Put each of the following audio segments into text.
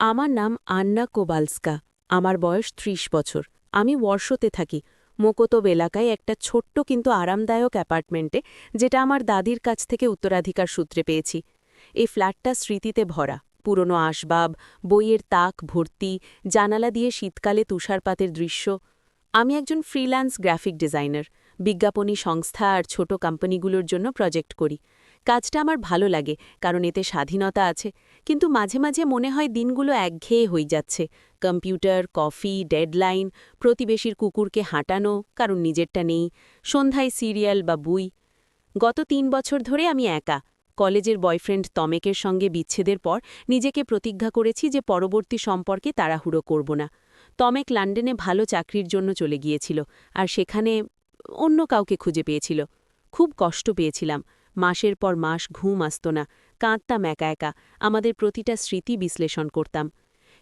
আমার নাম আন্না কোবালস্কা, আমার বয়স ত্রিশ বছর। আমি ওয়ার্শোতে থাকি। মোকোতব এলাকায় একটা ছোট্ট কিন্তু আরামদায়ক অ্যাপার্টমেন্টে, যেটা আমার দাদির কাছ থেকে উত্তরাধিকার সূত্রে পেয়েছি। এই ফ্ল্যাটটা স্মৃতিতে ভরা। পুরনো আসবাব, বইয়ের তাক ভর্তি, জানালা দিয়ে শীতকালে তুষারপাতের দৃশ্য। আমি একজন ফ্রিল্যান্স গ্রাফিক ডিজাইনার। বিজ্ঞাপনী সংস্থা আর ছোট কোম্পানিগুলোর জন্য প্রজেক্ট করি। কাজটা আমার ভালো লাগে, কারণ এতে স্বাধীনতা আছে। কিন্তু মাঝে মাঝে মনে হয় দিনগুলো একঘেয়ে হয়ে যাচ্ছে। কম্পিউটার, কফি, ডেডলাইন, প্রতিবেশীর কুকুরকে হাঁটানো, কারণ নিজেরটা নেই, সন্ধ্যায় সিরিয়াল বা বুই। গত তিন বছর ধরে আমি একা। কলেজের বয়ফ্রেন্ড তমেকের সঙ্গে বিচ্ছেদের পর নিজেকে প্রতিজ্ঞা করেছি যে পরবর্তী সম্পর্কে তাড়াহুড়ো করব না। তমেক লন্ডনে ভালো চাকরির জন্য চলে গিয়েছিল আর সেখানে অন্য কাউকে খুঁজে পেয়েছিল। খুব কষ্ট পেয়েছিলাম। মাসের পর মাস ঘুম আসত না। কাঁদতাম একা একা, আমাদের প্রতিটা স্মৃতি বিশ্লেষণ করতাম।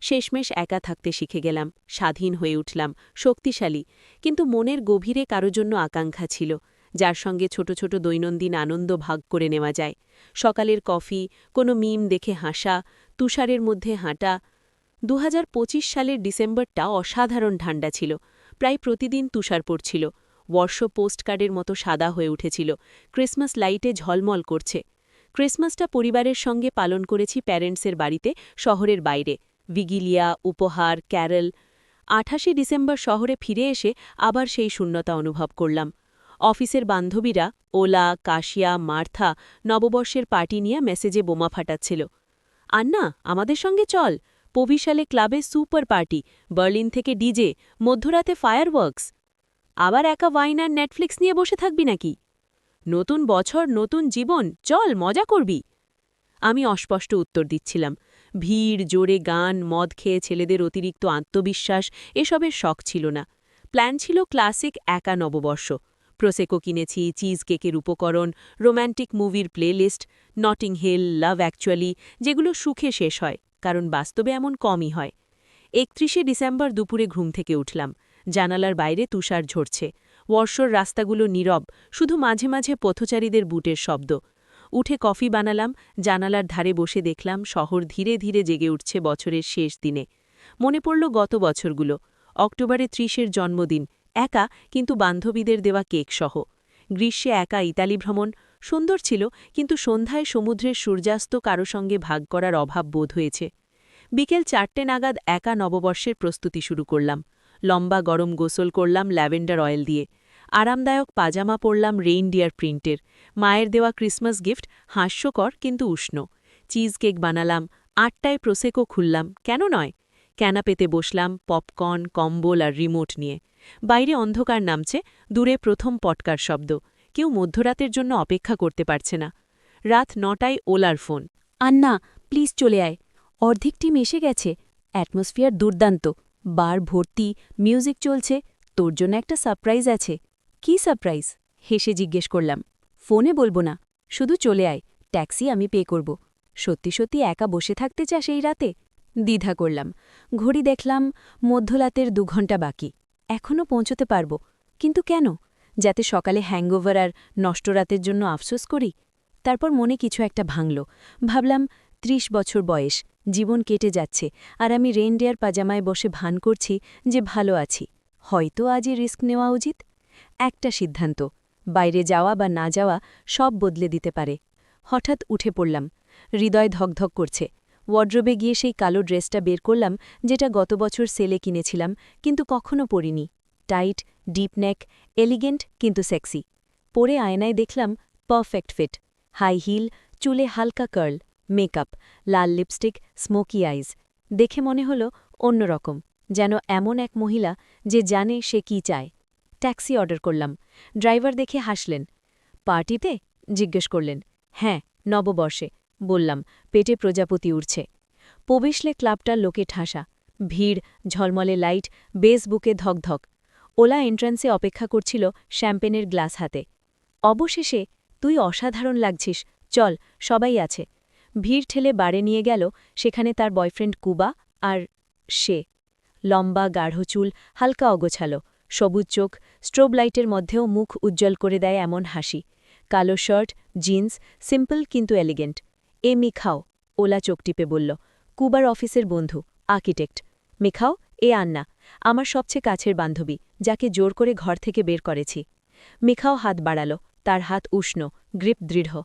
শেষমেশ একা থাকতে শিখে গেলাম, স্বাধীন হয়ে উঠলাম, শক্তিশালী। কিন্তু মনের গভীরে কারও জন্য আকাঙ্ক্ষা ছিল, যার সঙ্গে ছোট ছোট দৈনন্দিন আনন্দ ভাগ করে নেওয়া যায়। সকালের কফি, কোনো মিম দেখে হাসা, তুষারের মধ্যে হাঁটা। দু হাজার পঁচিশ সালের ডিসেম্বরটা অসাধারণ ঠান্ডা ছিল, প্রায় প্রতিদিন তুষার পড়ছিল। বর্ষ পোস্টকার্ডের মতো সাদা হয়ে উঠেছিল, ক্রিসমাস লাইটে ঝলমল করছে। ক্রিসমাসটা পরিবারের সঙ্গে পালন করেছি প্যারেন্টসের বাড়িতে, শহরের বাইরে। ভিগিলিয়া, উপহার, ক্যারল। আঠাশে ডিসেম্বর শহরে ফিরে এসে আবার সেই শূন্যতা অনুভব করলাম। অফিসের বান্ধবীরা ওলা, কাশিয়া, মার্থা নববর্ষের পার্টি নিয়ে মেসেজে বোমা ফাটাচ্ছিল। আন্না, আমাদের সঙ্গে চল। পবিশালে ক্লাবে সুপার পার্টি, বার্লিন থেকে ডিজে, মধ্যরাতে ফায়ারওয়ার্কস। আবার একা ওয়াইন আর নেটফ্লিক্স নিয়ে বসে থাকবি নাকি? নতুন বছর, নতুন জীবন, চল মজা করবি। আমি অস্পষ্ট উত্তর দিচ্ছিলাম। ভিড়, জোরে গান, মদ খেয়ে ছেলেদের অতিরিক্ত আত্মবিশ্বাস, এসবের শখ ছিল না। প্ল্যান ছিল ক্লাসিক একা নববর্ষ। প্রসেকো কিনেছি, চিজ কেকের উপকরণ, রোম্যান্টিক মুভির playlist, Notting Hill, love actually, যেগুলো সুখে শেষ হয়, কারণ বাস্তবে এমন কমই হয়। একত্রিশে ডিসেম্বর দুপুরে ঘুম থেকে উঠলাম। জানালার বাইরে তুষার ঝরছে। ওয়ার্ষর রাস্তাগুলো নীরব, শুধু মাঝে মাঝে পথচারীদের বুটের শব্দ। উঠে কফি বানালাম, জানালার ধারে বসে দেখলাম শহর ধীরে ধীরে জেগে উঠছে বছরের শেষ দিনে। মনে পড়ল গত বছরগুলো, অক্টোবরে ত্রিশের জন্মদিন, একা কিন্তু বান্ধবীদের দেওয়া কেক সহ। গ্রীষ্মে একা ইতালি ভ্রমণ, সুন্দর ছিল কিন্তু সন্ধ্যায় সমুদ্রের সূর্যাস্ত কারও সঙ্গে ভাগ করার অভাব বোধ হয়েছে। বিকেল চারটে নাগাদ একা নববর্ষের প্রস্তুতি শুরু করলাম। লম্বা গরম গোসল করলাম ল্যাভেন্ডার অয়েল দিয়ে। আরামদায়ক পাজামা পরলাম রেইনডিয়ার প্রিন্টের। মায়ের দেওয়া ক্রিসমাস গিফট হাস্যকর কিন্তু উষ্ণ। চিজ কেক বানালাম, আটটায় প্রসেকও খুললাম, কেন নয়? ক্যানাপেতে বসলাম, পপকর্ন, কম্বল আর রিমোট নিয়ে। বাইরে অন্ধকার নামছে, দূরে প্রথম পটকার শব্দ। কেউ মধ্যরাতের জন্য অপেক্ষা করতে পারছে না। রাত নটায় ওলার ফোন। আন্না, প্লিজ চলে আয়। অর্ধেক টিম এসে গেছে। অ্যাটমসফিয়ার দুর্দান্ত। বার ভর্তি মিউজিক চলছে, তোর জন্য একটা সারপ্রাইজ আছে। কি সারপ্রাইজ হেসে জিজ্ঞেস করলাম। ফোনে বলব না। শুধু চলে আয় ট্যাক্সি আমি পে করব। সত্যি সত্যি একা বসে থাকতে চাস এই রাতে? দ্বিধা করলাম। ঘড়ি দেখলাম মধ্যরাতের দু ঘণ্টা বাকি। এখনও পৌঁছতে পারব। কিন্তু কেন? যাতে সকালে হ্যাংওভার আর নষ্ট রাতের জন্য আফসোস করি? তারপর মনে কিছু একটা ভাঙল। ভাবলাম ত্রিশ বছর বয়স। জীবন কেটে যাচ্ছে, আর আমি রেনডেয়ার পাজামায় বসে ভান করছি যে ভালো আছি। হয়তো আজই রিস্ক নেওয়া উচিত? একটা সিদ্ধান্ত, বাইরে যাওয়া বা না যাওয়া সব বদলে দিতে পারে। হঠাৎ উঠে পড়লাম, হৃদয় ধকধক করছে। ওয়ার্ড্রোবে গিয়ে সেই কালো ড্রেসটা বের করলাম, যেটা গত বছর সেলে কিনেছিলাম, কিন্তু কখনো পরিনি। টাইট, ডিপ নেক, এলিগেন্ট, কিন্তু সেক্সি। পরে আয়নায় দেখলাম পারফেক্ট ফিট, হাই হিল, চুলে হালকা কার্ল। মেকআপ, লাল লিপস্টিক, স্মোকি আইজ। দেখে মনে হল অন্যরকম যেন এমন এক মহিলা যে জানে সে কি চায়। ট্যাক্সি অর্ডার করলাম। ড্রাইভার দেখে হাসলেন। পার্টিতে? জিজ্ঞেস করলেন। হ্যাঁ নববর্ষে। বললাম, পেটে প্রজাপতি উঠছে পবিশলে ক্লাবটার লোকে ঠাসা। ভিড়, ঝলমলে লাইট, বেস বুকে ধকধক। ওলা এন্ট্রান্সে অপেক্ষা করছিল শ্যাম্পেনের গ্লাস হাতে। অবশেষে, তুই অসাধারণ লাগছিস। চল, সবাই আছে। ভিড় ঠেলে বাড়ে নিয়ে গেল, সেখানে তার বয়ফ্রেন্ড কুবা আর সে। লম্বা গাঢ় চুল, হালকা অগোছালো, সবুজ চোখ, স্ট্রোব লাইটের মধ্যেও মুখ উজ্জ্বল করে দেয় এমন হাসি। কালো শার্ট, জিন্স, সিম্পল কিন্তু এলিগেন্ট। এ মিখাও, ওলা চোখ টিপে বলল। কুবার অফিসের বন্ধু, আর্কিটেক্ট। মিখাও, এ আন্না, আমার সবচেয়ে কাছের বান্ধবী, যাকে জোর করে ঘর থেকে বের করেছি। মিখাও হাত বাড়াল, তার হাত উষ্ণ, গ্রিপ দৃঢ়।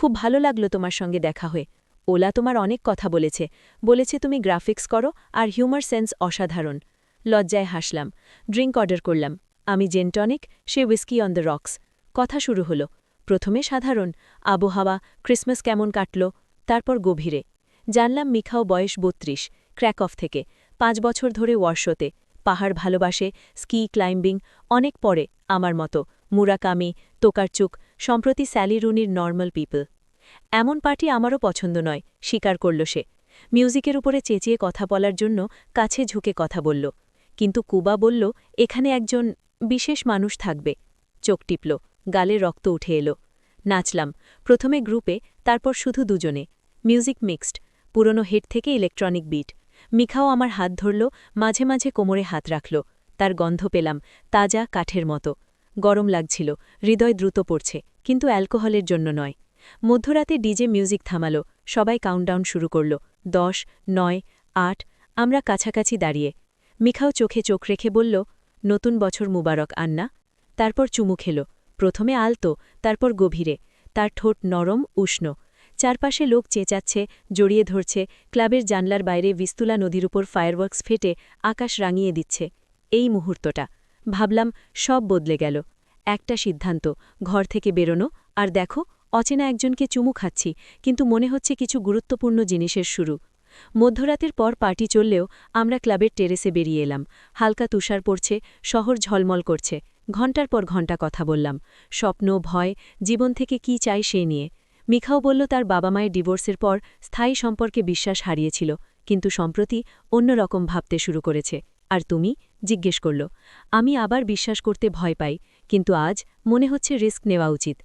খুব ভালো লাগল তোমার সঙ্গে দেখা হয়ে। ওলা তোমার অনেক কথা বলেছে। বলেছে তুমি গ্রাফিক্স করো আর হিউমার সেন্স অসাধারণ। লজ্জায় হাসলাম। ড্রিঙ্ক অর্ডার করলাম। আমি জেনটনিক সে উইস্কি অন দ্য রক্স। কথা শুরু হলো। প্রথমে সাধারণ। আবহাওয়া, ক্রিসমাস কেমন কাটল? তারপর গভীরে। জানলাম মিখাও বয়স বত্রিশ ক্র্যাকঅফ থেকে। পাঁচ বছর ধরে ওয়ার্শোতে। পাহাড় ভালোবাসে, স্কি ক্লাইম্বিং, অনেক পরে, আমার মতো। মুরাকামি তোকারচুক সম্প্রতি স্যালি রুনির নর্মাল পিপল। এমন পার্টি আমারও পছন্দ নয়, স্বীকার করল সে। মিউজিকের উপরে চেঁচিয়ে কথা বলার জন্য কাছে ঝুঁকে কথা বলল। কিন্তু কুবা বলল, এখানে একজন বিশেষ মানুষ থাকবে। চোখ টিপল, গালে রক্ত উঠে এলো। নাচলাম, প্রথমে গ্রুপে, তারপর শুধু দুজনে। মিউজিক মিক্সড, পুরনো হেড থেকে ইলেকট্রনিক বিট। মিখাও আমার হাত ধরল, মাঝে মাঝে কোমরে হাত রাখল। তার গন্ধ পেলাম, তাজা কাঠের মতো। গরম লাগছিল, হৃদয় দ্রুত পড়ছে, কিন্তু অ্যালকোহলের জন্য নয়। মধ্যরাতে ডিজে মিউজিক থামালো, সবাই কাউন্টডাউন শুরু করল, দশ, নয়, আট, আমরা কাছাকাছি দাঁড়িয়ে। মিখাও চোখে চোখ রেখে বলল, নতুন বছর মুবারক, আন্না। তারপর চুমু খেল, প্রথমে আলতো, তারপর গভীরে, তার ঠোঁট নরম, উষ্ণ। চারপাশে লোক চেঁচাচ্ছে, জড়িয়ে ধরছে, ক্লাবের জানলার বাইরে বিস্তুলা নদীর উপর ফায়ারওয়ার্কস ফেটে আকাশ রাঙিয়ে দিচ্ছে। এই মুহূর্তটা। ভাবলাম সব বদলে গেল। একটা সিদ্ধান্ত, ঘর থেকে বেরোনো, আর দেখো, অচেনা একজনকে চুমু খাচ্ছি, কিন্তু মনে হচ্ছে কিছু গুরুত্বপূর্ণ জিনিসের শুরু। মধ্যরাতের পর পার্টি চললেও আমরা ক্লাবের টেরেসে বেরিয়ে এলাম। হালকা তুষার পড়ছে, শহর ঝলমল করছে। ঘণ্টার পর ঘণ্টা কথা বললাম। স্বপ্ন, ভয়, জীবন থেকে কি চাই সে নিয়ে। মিখাও বলল, তার বাবা মায়ের ডিভোর্সের পর স্থায়ী সম্পর্কে বিশ্বাস হারিয়েছিল, কিন্তু সম্প্রতি অন্যরকম ভাবতে শুরু করেছে। আর তুমি? জিজ্ঞেস করল, আমি আবার বিশ্বাস করতে ভয় পাই, কিন্তু আজ মনে হচ্ছে রিস্ক নেওয়া উচিত।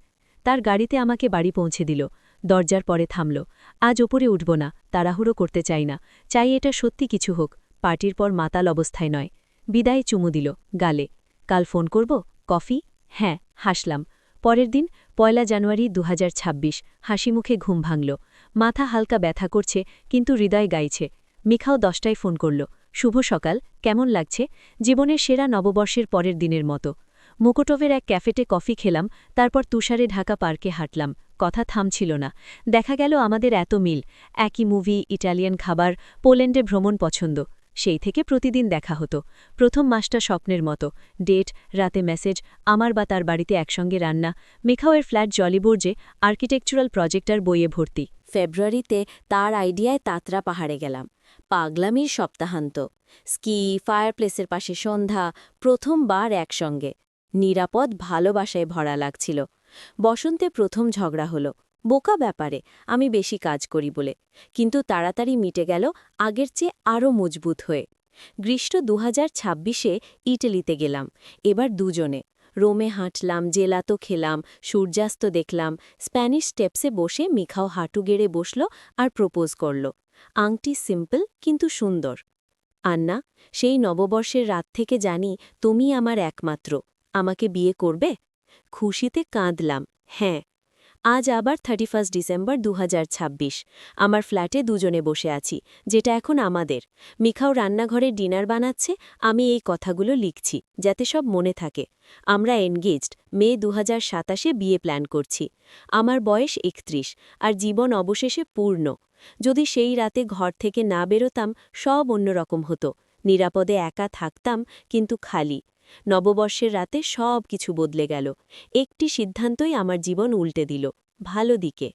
তার গাড়িতে আমাকে বাড়ি পৌঁছে দিল, দরজার পরে থামল, আজ ওপরে উঠব না, তাড়াহুড়ো করতে চাই না, চাই এটা সত্যি কিছু হোক, পার্টির পর মাতাল অবস্থায় নয়। বিদায় চুমু দিল, গালে, কাল ফোন করব, কফি? হ্যাঁ হাসলাম। পরের দিন, পয়লা জানুয়ারি দু হাসি মুখে ঘুম ভাঙল, মাথা হালকা ব্যথা করছে, কিন্তু হৃদয় গাইছে। মিখাও দশটায় ফোন করল শুভ সকাল, কেমন লাগছে? জীবনের সেরা নববর্ষের পরের দিনের মতো। মুকুটভের এক ক্যাফেটে কফি খেলাম, তারপর তুষারে ঢাকা পার্কে হাঁটলাম। কথা থামছিল না। দেখা গেল আমাদের এত মিল। একই মুভি, ইটালিয়ান খাবার, পোল্যান্ডে ভ্রমণ পছন্দ। সেই থেকে প্রতিদিন দেখা হতো। প্রথম মাসটা স্বপ্নের মতো। ডেট, রাতে মেসেজ, আমার বা তার বাড়িতে একসঙ্গে রান্না। মেখাওয়ের ফ্ল্যাট জলিবোর্জে, আর্কিটেকচারাল প্রজেক্টার বইয়ে ভর্তি। ফেব্রুয়ারিতে তার আইডিয়ায় তাতরা পাহাড়ে গেলাম। পাগলামির সপ্তাহান্ত। স্কি, ফায়ারপ্লেসের পাশে সন্ধ্যা, প্রথমবার একসঙ্গে। নিরাপদ ভালোবাসায় ভরা লাগছিল। বসন্তে প্রথম ঝগড়া হলো। বোকা ব্যাপারে, আমি বেশি কাজ করি বলে। কিন্তু তাড়াতাড়ি মিটে গেল আগের চেয়ে আরও মজবুত হয়ে। গ্রীষ্ম দু হাজার ইটালিতে গেলাম। এবার দুজনে। রোমে হাঁটলাম, জেলাতো খেলাম, সূর্যাস্ত দেখলাম। স্প্যানিশ স্টেপসে বসে মিখাও হাঁটু গেড়ে বসল আর প্রপোজ করল। আংটি সিম্পল কিন্তু সুন্দর। আন্না, সেই নববর্ষের রাত থেকে জানি তুমি আমার একমাত্র। আমাকে বিয়ে করবে? খুশিতে কাঁদলাম হ্যাঁ। আজ আবার থার্টি ফার্স্ট ডিসেম্বর দু হাজার ছাব্বিশ। আমার ফ্ল্যাটে দুজনে বসে আছি, যেটা এখন আমাদের। মিখাও রান্নাঘরে ডিনার বানাচ্ছে, আমি এই কথাগুলো লিখছি, যাতে সব মনে থাকে। আমরা এনগেজড, মে দু হাজার বিয়ে প্ল্যান করছি। আমার বয়স একত্রিশ, আর জীবন অবশেষে পূর্ণ। যদি সেই রাতে ঘর থেকে না বেরোতাম, সব অন্যরকম হতো। নিরাপদে একা থাকতাম, কিন্তু খালি। নববর্ষের রাতে সব কিছু বদলে গেল। একটি সিদ্ধান্তই আমার জীবন উল্টে দিল। ভালো দিকে।